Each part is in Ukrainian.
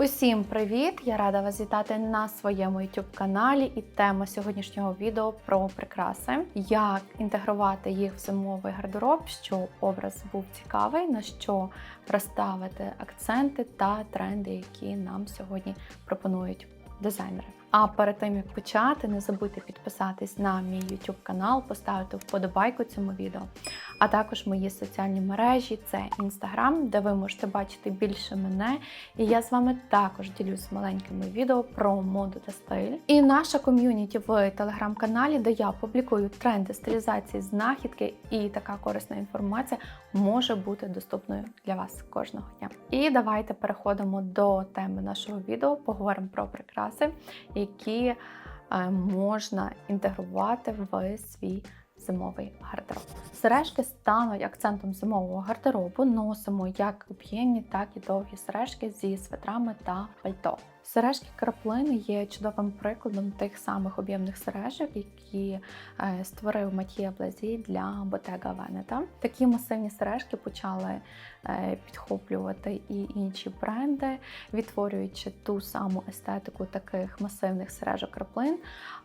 Усім привіт! Я рада вас вітати на своєму youtube каналі. І тема сьогоднішнього відео про прикраси, як інтегрувати їх в зимовий гардероб, щоб образ був цікавий, на що розставити акценти та тренди, які нам сьогодні пропонують дизайнери. А перед тим як почати, не забудьте підписатись на мій YouTube канал, поставити вподобайку цьому відео, а також мої соціальні мережі це Instagram, де ви можете бачити більше мене. І я з вами також ділюсь маленькими відео про моду та стиль. І наша ком'юніті в телеграм-каналі, де я публікую тренди стилізації, знахідки і така корисна інформація може бути доступною для вас кожного дня. І давайте переходимо до теми нашого відео. Поговоримо про прикраси, які е, можна інтегрувати в свій зимовий гардероб. Сережки стануть акцентом зимового гардеробу. Носимо як об'ємні, так і довгі сережки зі светрами та пальто. Сережки краплини є чудовим прикладом тих самих об'ємних сережок, які е, створив Матія Блазі для Bottega Veneta. Такі масивні сережки почали е, підхоплювати і інші бренди, відтворюючи ту саму естетику таких масивних сережок краплин,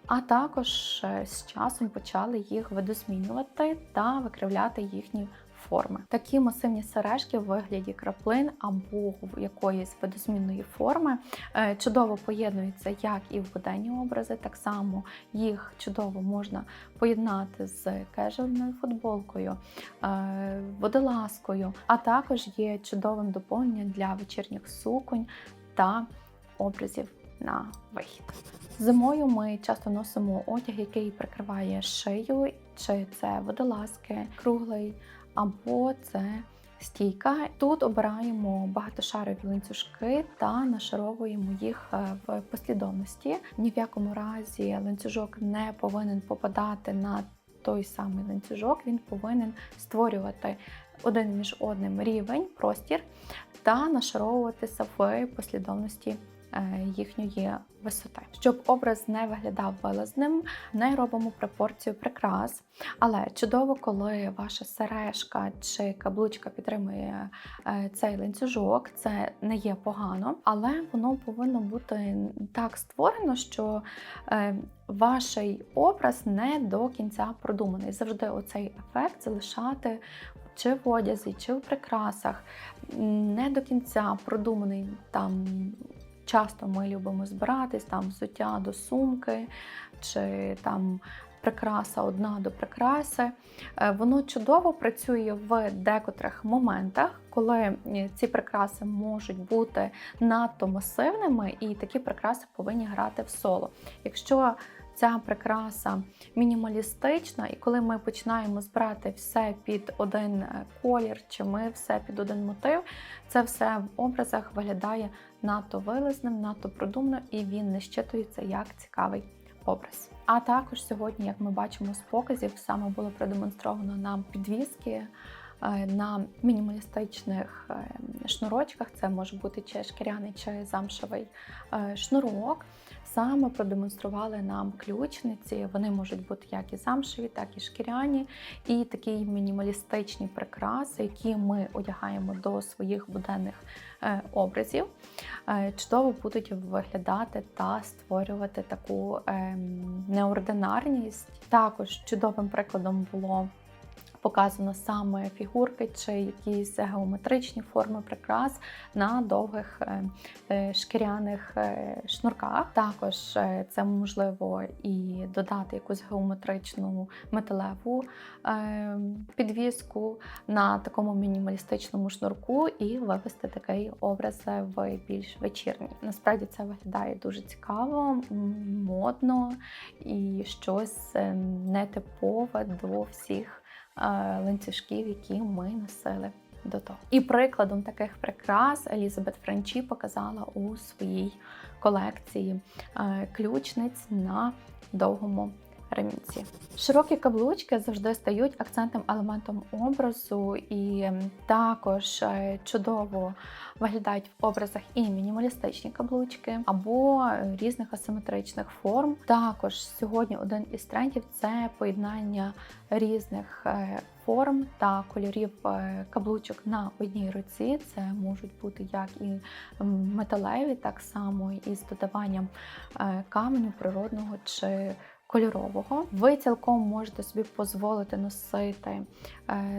а також е, з часом почали їх видозмінювати та викривляти їхні форми. Такі масивні сережки в вигляді краплин або якоїсь видозмінної форми е, чудово поєднуються як і в буденні образи, так само їх чудово можна поєднати з кежевною футболкою, е, водолазкою, а також є чудовим доповненням для вечірніх суконь та образів на вихід. Зимою ми часто носимо одяг, який прикриває шию, чи це водолазки, круглий або це стійка. Тут обираємо багатошарові ланцюжки та нашаровуємо їх е, в послідовності. Ні в якому разі ланцюжок не повинен попадати на той самий ланцюжок, він повинен створювати один між одним рівень, простір та нашаровуватися в послідовності їхньої висоти. Щоб образ не виглядав вилазним, не робимо пропорцію прикрас. Але чудово, коли ваша сережка чи каблучка підтримує е, цей ланцюжок, це не є погано, але воно повинно бути так створено, що е, ваш образ не до кінця продуманий. Завжди оцей ефект залишати. Чи в одязі, чи в прикрасах не до кінця продуманий там Часто ми любимо збиратись там взуття до сумки, чи там прикраса одна до прикраси. Е, воно чудово працює в декотрих моментах, коли е, ці прикраси можуть бути надто масивними, і такі прикраси повинні грати в соло. Якщо Ця прикраса мінімалістична, і коли ми починаємо збирати все під один е, колір, чи ми все під один мотив, це все в образах виглядає надто вилизним, надто продумно, і він не щитується як цікавий образ. А також сьогодні, як ми бачимо з показів, саме було продемонстровано нам підвіски. Е, на мінімалістичних е, шнурочках це може бути чи шкіряний, чи замшевий шнурок саме продемонстрували нам ключниці. Вони можуть бути як і замшеві, так і шкіряні, і такі мінімалістичні прикраси, які ми одягаємо до своїх буденних е, образів, е, чудово будуть виглядати та створювати таку ем, неординарність. Також чудовим прикладом було показано саме фігурки чи якісь геометричні форми прикрас на довгих е, е, шкіряних е, шнурках. Також це можливо і додати якусь геометричну металеву підвіску на такому мінімалістичному шнурку і вивести такий образ в більш вечірній. Насправді це виглядає дуже цікаво, модно і щось нетипове до всіх ланцюжків, які ми носили до того. І прикладом таких прикрас Елізабет Франчі показала у своїй колекції ключниць на довгому ремінці. Широкі каблучки завжди стають акцентним елементом образу і також е, чудово виглядають в образах і мінімалістичні каблучки або різних асиметричних форм. Також сьогодні один із трендів це поєднання різних е, форм та кольорів е, каблучок на одній руці. Це можуть бути як і металеві, так само і з додаванням е, каменю природного чи кольорового. Ви цілком можете собі дозволити носити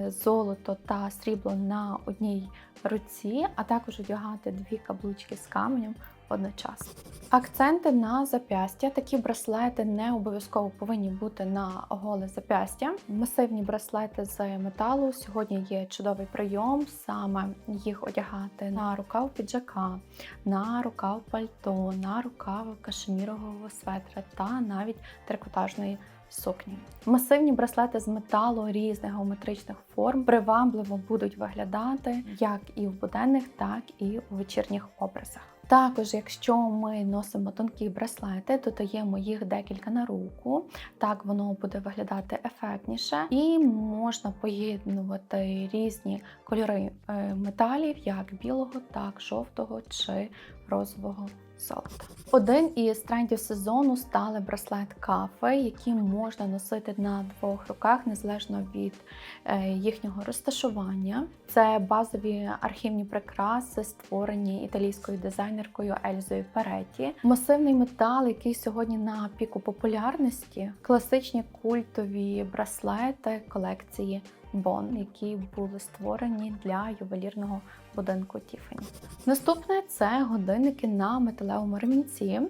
золото та срібло на одній руці, а також одягати дві каблучки з каменем одночасно. Акценти на зап'ястя. Такі браслети не обов'язково повинні бути на голе зап'ястя. Масивні браслети з металу. Сьогодні є чудовий прийом, саме їх одягати на рукав піджака, на рукав пальто, на рукав кашемірового светра та навіть трикотажної сукні. Масивні браслети з металу різних геометричних форм привабливо будуть виглядати як і в буденних, так і у вечірніх образах. Також, якщо ми носимо тонкі браслети, додаємо їх декілька на руку, так воно буде виглядати ефектніше, і можна поєднувати різні кольори е, металів, як білого, так жовтого чи розового золота. Один із трендів сезону стали браслет кафе, які можна носити на двох руках незалежно від е, їхнього розташування. Це базові архівні прикраси, створені італійською дизайнеркою Ельзою Переті. Масивний метал, який сьогодні на піку популярності, класичні культові браслети колекції Бон, які були створені для ювелірного будинку Тіфані. Наступне це годинники на металевому ремінці.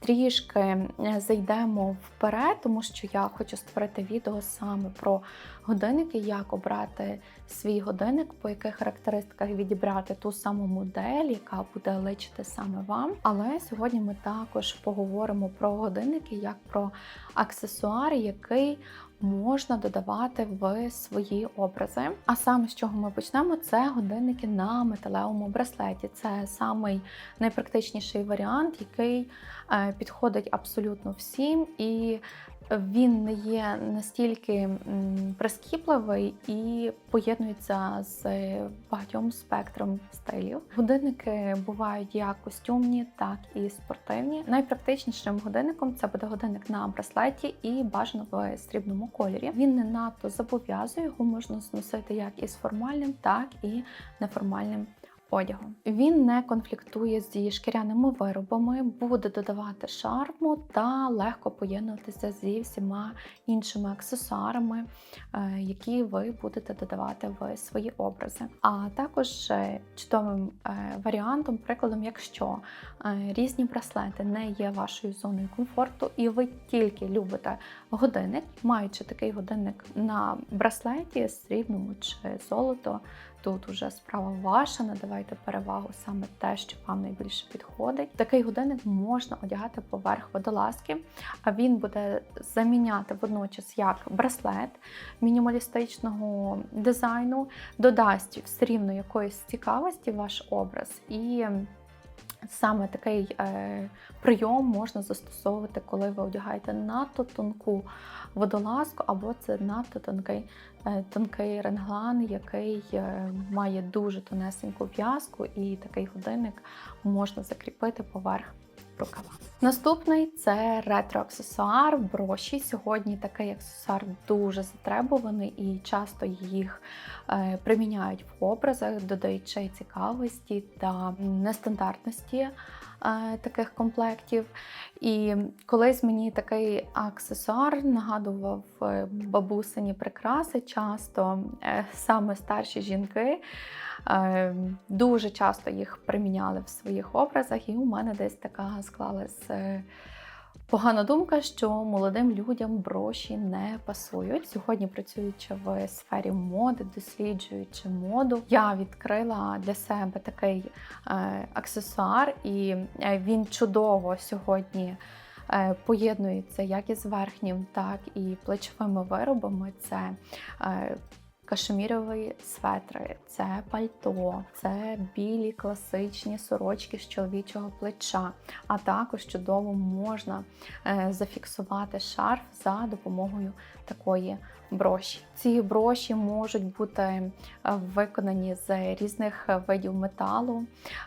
Трішки е, зайдемо вперед, тому що я хочу створити відео саме про годинники, як обрати свій годинник, по яких характеристиках відібрати ту саму модель, яка буде личити саме вам. Але сьогодні ми також поговоримо про годинники як про аксесуар, який можна додавати в свої образи. А саме з чого ми почнемо, це годинники на металевому браслеті. Це самий найпрактичніший варіант, який е, підходить абсолютно всім. І він не є настільки прискіпливий і поєднується з багатьом спектром стилів. Годинники бувають як костюмні, так і спортивні. Найпрактичнішим годинником це буде годинник на браслеті і бажано в срібному кольорі. Він не надто зобов'язує, його можна зносити як із формальним, так і неформальним одягу. Він не конфліктує зі шкіряними виробами, буде додавати шарму та легко поєднуватися зі всіма іншими аксесуарами, е, які ви будете додавати в свої образи. А також е, чудовим е, варіантом, прикладом, якщо різні браслети не є вашою зоною комфорту, і ви тільки любите годинник, маючи такий годинник на браслеті, срібному чи золото. Тут уже справа ваша, надавайте перевагу саме те, що вам найбільше підходить. Такий годинник можна одягати поверх водолазки, а він буде заміняти водночас як браслет мінімалістичного дизайну, додасть все рівно якоїсь цікавості ваш образ і. Саме такий е, прийом можна застосовувати, коли ви одягаєте надто тонку водолазку, або це надто тонкий е, тонкий ренглан, який е, має дуже тонесеньку в'язку, і такий годинник можна закріпити поверх рукава. Наступний це ретро-аксесуар, броші. Сьогодні такий аксесуар дуже затребуваний і часто їх е, приміняють в образах, додаючи цікавості та нестандартності таких комплектів. І колись мені такий аксесуар нагадував е, бабусині прикраси, часто саме старші жінки. Ем, дуже часто їх приміняли в своїх образах, і у мене десь така склалась е, погана думка, що молодим людям броші не пасують. Сьогодні, працюючи в сфері моди, досліджуючи моду, я відкрила для себе такий е, аксесуар, і е, він чудово сьогодні. Поєднується як із верхнім, так і плечовими виробами. Це кашемірові светри, це пальто, це білі класичні сорочки з чоловічого плеча. А також чудово можна е, зафіксувати шарф за допомогою такої броші. Ці броші можуть бути е, виконані з різних видів металу,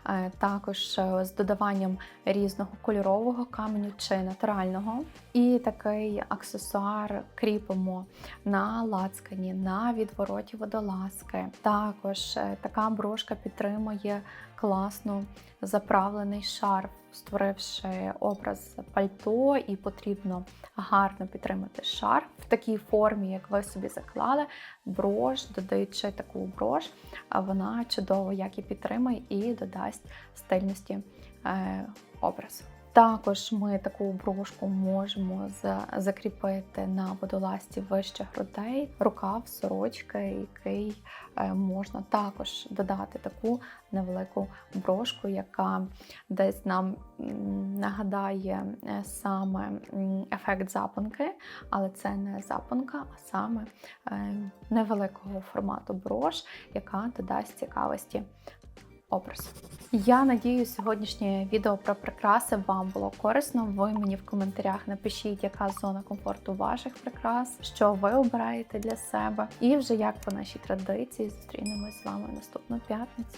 е, також з додаванням різного кольорового каменю чи натурального. І такий аксесуар кріпимо на лацкані, на відвороті водолазки. Також е, така брошка підтримує класно заправлений шарф, створивши образ пальто, і потрібно гарно підтримати шарф в такій формі, як ви собі заклали. Брош, додаючи таку брош, вона чудово як і підтримує і додасть стильності е, образу. Також ми таку брошку можемо закріпити на водолазці вище грудей, рукав сорочки, який е, можна також додати таку невелику брошку, яка десь нам нагадає е, саме ефект запонки, але це не запонка, а саме е, невеликого формату брош, яка додасть цікавості образу. Я надію, сьогоднішнє відео про прикраси вам було корисно. Ви мені в коментарях напишіть, яка зона комфорту ваших прикрас, що ви обираєте для себе. І вже як по нашій традиції зустрінемось з вами наступну п'ятницю.